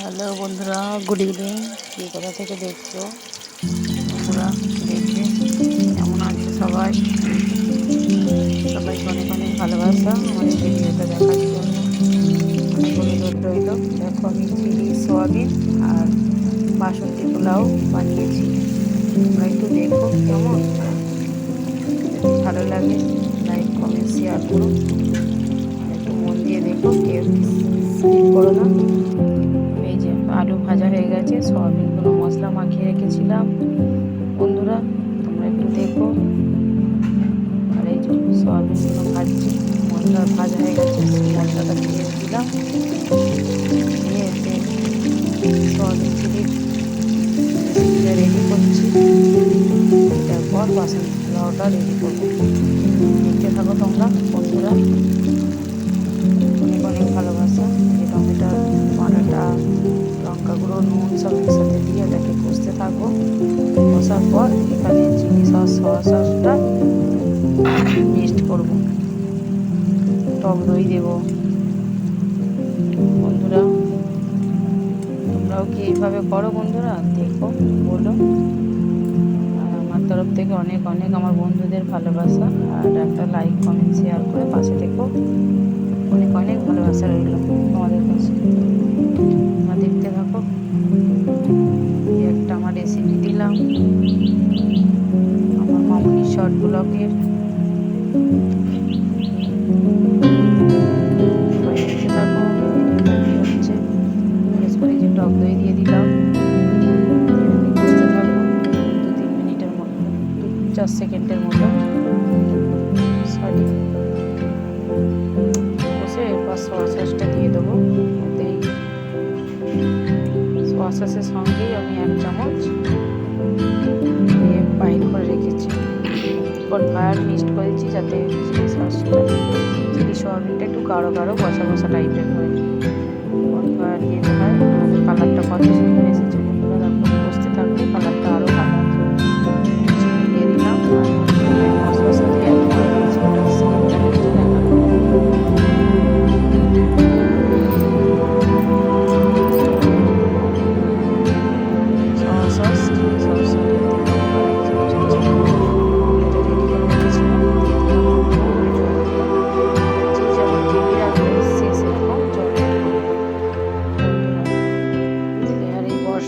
Hello বন্ধুরা good evening কে কোথা থেকে দেখছ। বন্ধুরা দেখবে কেমন আছে সবাই? সবাইকে অনেক অনেক ভালোবাসা। আমাদের ভিডিওটা দেখার জন্য অনেক অনুরোধ রইল দেখো, আমি চিলি সোয়াবিন আর বাসন্তী পোলাও বানিয়েছি। তোমরা একটু দেখো কেমন। ভালো লাগে লাইক কমেন্ট শেয়ার করো। একটু মন দিয়ে দেখো, কেউ করো না। আলু ভাজা হয়ে গেছে, সয়াবিনগুলো মশলা মাখিয়ে রেখেছিলাম। বন্ধুরা, তোমরা একটু দেখো। আর এই যে সয়াবিনগুলো ভাজছি, মশলা ভাজা হয়ে গেছে, মশলাটা দিয়ে দিলাম। দিয়ে এতে সয়াবিন চিলি রেডি করছি। তারপর বাসন পোলাওটা রেডি করব। দেখতে থাকো তোমরা। নুন সব একসাথে দিয়ে ওটাকে কষতে থাকব। কষার পর এখানে চিলি সস, সয়া সসটা মিক্সড করব। টক দই দেবো। বন্ধুরা, তোমরাও কি এইভাবে করো বন্ধুরা? দেখো, বলো। আমার তরফ থেকে অনেক অনেক আমার বন্ধুদের ভালোবাসা। আর একটা লাইক কমেন্ট শেয়ার করে পাশে থেকো। অনেক অনেক ভালোবাসা রইল। দিলাম। আমার মামনি শর্ট ব্লগের সবাই দেখতে থাকো ভিডিওটা কি হচ্ছে বিশেষ করে যে টক দই দিয়ে দিলাম দু তিন মিনিটের চার সেকেন্ডের মতো সরি কষে এরপর সয়া দিয়ে দেবো ওতেই সঙ্গেই আমি এক চামচ বাইর করে রেখেছি। এরপর ফায়ার মিস্ট করেছি যাতে চিলি সসটা চিলি সোয়াবিনটা একটু গাঢ় গাঢ় বসা বসা টাইপের হয়। ফায়ার দিয়ে হয় কালারটা কত সুন্দর এসেছে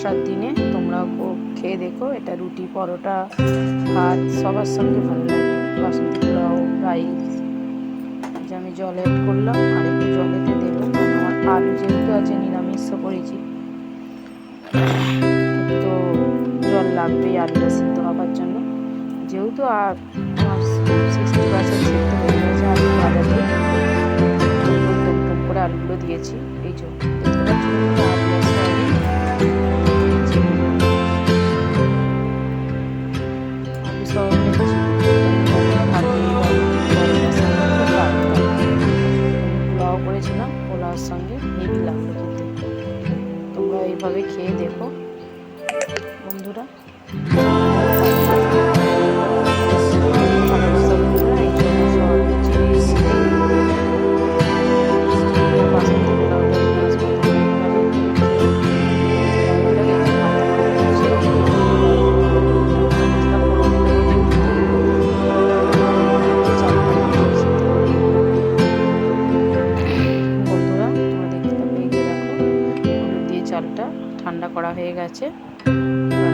বর্ষার দিনে তোমরা খুব খেয়ে দেখো, এটা রুটি, পরোটা, ভাত, সবার সঙ্গে ভালো লাগে। বাসন্তী পোলাও রাইস যে আমি জল অ্যাড করলাম, আর একটু জলেতে দেবো। আমার আলু যেহেতু আছে, নিরামিষ করেছি। তো জল লাগবেই আলুটা সিদ্ধ হবার জন্য। যেহেতু আর সিক্সটি পার্সেন্ট সিদ্ধ হয়ে গেছে আলু করে আলুগুলো দিয়েছি। এই জন্য এইভাবে খেয়ে দেখো বন্ধুরা। হয়ে গেছে।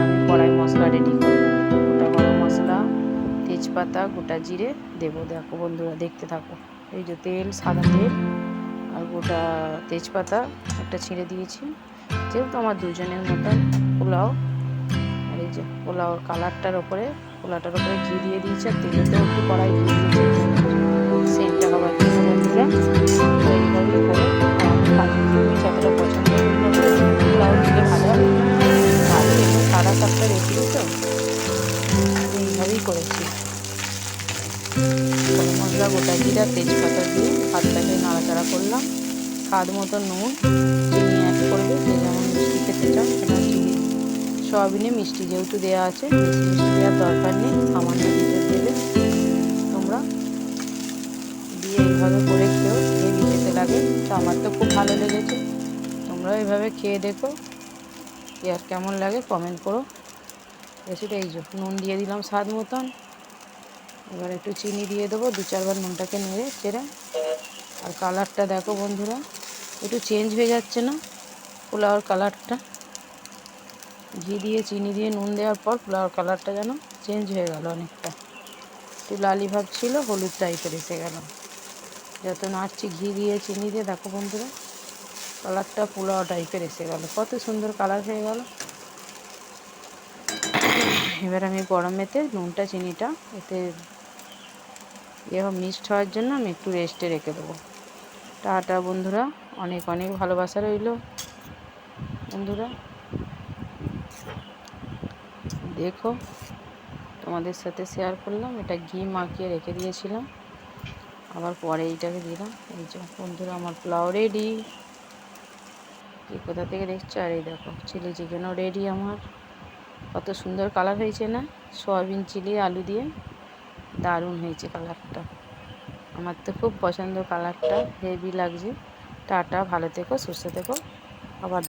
আমি কড়াই মশলা রেডি করব। গোটা গরম মশলা, তেজপাতা, গোটা জিরে দেবো। দেখো বন্ধুরা, দেখতে থাকো। এই যে তেল, সাদা তেল আর গোটা তেজপাতা একটা ছিঁড়ে দিয়েছি। যেহেতু আমার দুজনের মতন পোলাও, আর এই যে পোলাওর কালারটার ওপরে, পোলাওটার ওপরে ঘি দিয়ে দিয়েছি আর তেলেতেও একটু কড়াই ঘি সেন্টটা খাবার করে পছন্দ জিরা তেজপাতা দিয়ে ভাতটাকে নাড়াচাড়া করলাম। স্বাদ মতো নুন, চিনি অ্যাড করবে, যে যেমন মিষ্টি খেতে চাও সেটা চিনি। সয়াবিনে মিষ্টি যেহেতু দেওয়া আছে মিষ্টি দেওয়ার দরকার নেই, সামান্য দিতে দেবে। তোমরা দিয়ে এইভাবে করে খেয়েও হেভি খেতে লাগে। তো আমার তো খুব ভালো লেগেছে। তোমরাও তোমরা এভাবে খেয়ে দেখো আর কেমন লাগে কমেন্ট করো। রেসিটা এই নুন দিয়ে দিলাম স্বাদ মতন। এবার একটু চিনি দিয়ে দেবো, দু চারবার নুনটাকে নেড়ে চেড়ে। আর কালারটা দেখো বন্ধুরা, একটু চেঞ্জ হয়ে যাচ্ছে না পোলাওর কালারটা। ঘি দিয়ে, চিনি দিয়ে নুন দেওয়ার পর পোলাওর কালারটা যেন চেঞ্জ হয়ে গেল অনেকটা। একটু লালি ভাব ছিল, হলুদ টাইপের এসে গেল। যত নাড়ছি ঘি দিয়ে, চিনি দিয়ে, দেখো বন্ধুরা, কালারটা পোলাও টাইপের এসে গেল। কত সুন্দর কালার হয়ে গেল। এবার আমি গরমেতে নুনটা, চিনিটা এতে এবার মিক্সড হওয়ার জন্য আমি একটু রেস্টে রেখে দেবো। টাটা বন্ধুরা, অনেক অনেক ভালোবাসা রইল। বন্ধুরা, দেখো, তোমাদের সাথে শেয়ার করলাম, এটা ঘি মাখিয়ে রেখে দিয়েছিলাম। আবার পরে এইটাকে দিলাম। এই যে বন্ধুরা, আমার পোলাও রেডি কি কোথা থেকে দেখছ? আর এই দেখো চিলি চিকেনও রেডি আমার। কত সুন্দর কালার হয়েছে না? সয়াবিন চিলি আলু দিয়ে। দারুণ হয়েছে কালারটা আমার তো খুব পছন্দ কালারটা হেভি লাগছে। টাটা, ভালো থেকো, সুস্থ থেকো। আবার